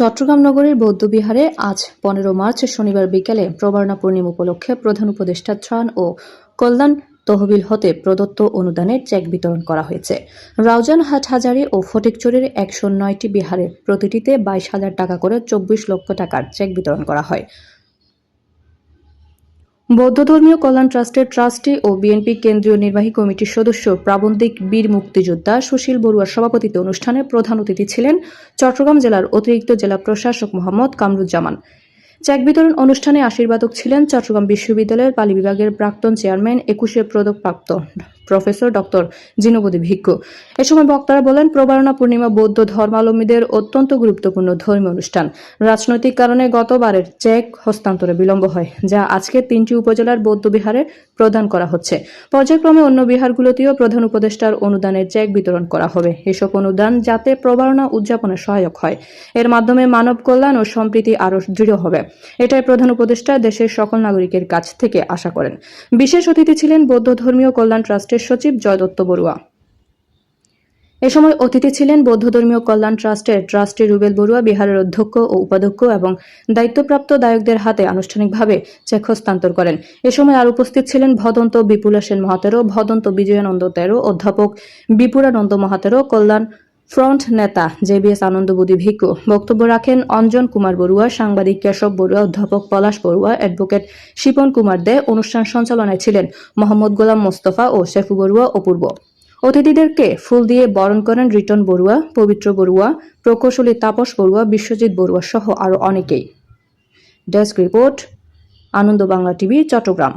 চট্টগ্রাম নগরের বৌদ্ধবিহারে আজ পনেরো মার্চ শনিবার বিকেলে প্রবর্ণা পূর্ণিমা উপলক্ষে প্রধান উপদেষ্টা ত্রাণ ও কল্যাণ তহবিল হতে প্রদত্ত অনুদানের চেক বিতরণ করা হয়েছে। রাউজান, হাটহাজারী ও ফটিকচুরির একশো নয়টি বিহারের প্রতিটিতে বাইশ হাজার টাকা করে চব্বিশ লক্ষ টাকার চেক বিতরণ করা হয়। বৌদ্ধ ধর্মীয় কল্যাণ ট্রাস্টের ট্রাস্টি ও বিএনপি কেন্দ্রীয় নির্বাহী কমিটির সদস্য প্রাবন্ধিক বীর মুক্তিযোদ্ধা সুশীল বড়ুয়ার সভাপতিত্বে অনুষ্ঠানে প্রধান অতিথি ছিলেন চট্টগ্রাম জেলার অতিরিক্ত জেলা প্রশাসক মোহাম্মদ কামরুজ্জামান। চেক বিতরণ অনুষ্ঠানে আশীর্বাদক ছিলেন চট্টগ্রাম বিশ্ববিদ্যালয়ের পালি বিভাগের প্রাক্তন চেয়ারম্যান একুশে পদকপ্রাপ্ত প্রফেসর ডক্টর জিনবদী ভিক্ষু। এ সময় বক্তারা বলেন, প্রবারণা পূর্ণিমা বৌদ্ধ ধর্মাবলম্বীদের অত্যন্ত গুরুত্বপূর্ণ ধর্মীয় অনুষ্ঠান। রাজনৈতিক কারণে গতবারের চেক হস্তান্তরে বিলম্ব হয়, যা আজকে তিনটি উপজেলার বৌদ্ধ বিহারে প্রদান করা হচ্ছে। পর্যায়ক্রমে অন্য বিহারগুলোতেও প্রধান উপদেষ্টার অনুদানের চেক বিতরণ করা হবে। এসব অনুদান যাতে প্রবারণা উদযাপনে সহায়ক হয়। এর মাধ্যমে মানব কল্যাণ ও সম্প্রীতি আরও দৃঢ় হবে। এটাই প্রধান উপদেষ্টা দেশের সকল নাগরিকের কাছ থেকে আশা করেন। বিশেষ অতিথি ছিলেন বৌদ্ধ ধর্মীয় কল্যাণ ট্রাস্টের সচিব জয়দত্ত বড়ুয়া। এ সময় অতিথি ছিলেন বৌদ্ধ ধর্মীয় কল্যাণ ট্রাস্টের ট্রাস্টি রুবেল বড়ুয়া, বিহারের অধ্যক্ষ ও উপাধ্যক্ষ এবং দায়িত্বপ্রাপ্ত দায়কদের হাতে আনুষ্ঠানিকভাবে চেক হস্তান্তর করেন। এ সময় আর উপস্থিত ছিলেন ভদন্ত বিপুলা সেন মহাতেরো ভদন্ত বিজয়ানন্দ তেরো, অধ্যাপক বিপুরানন্দ মহাতেরো কল্যাণ ফ্রন্ট নেতা জেবিএস আনন্দবুদ্ধি ভিক্ষু। বক্তব্য রাখেন অঞ্জন কুমার বড়ুয়া, সাংবাদিক কেশব বড়ুয়া, অধ্যাপক পলাশ বড়ুয়া, অ্যাডভোকেট শিপন কুমার দে অনুষ্ঠান সঞ্চালনায় ছিলেন মোহাম্মদ গোলাম মোস্তফা ও শেফু বড়ুয়া অপূর্ব। অতিথিদেরকে ফুল দিয়ে বরণ করেন রিটন বড়ুয়া, পবিত্র বড়ুয়া, প্রকৌশলী তাপস বড়ুয়া, বিশ্বজিৎ বড়ুয়া সহ আরও অনেকেই। Desk report, Ananda Bangla TV, Chattogram.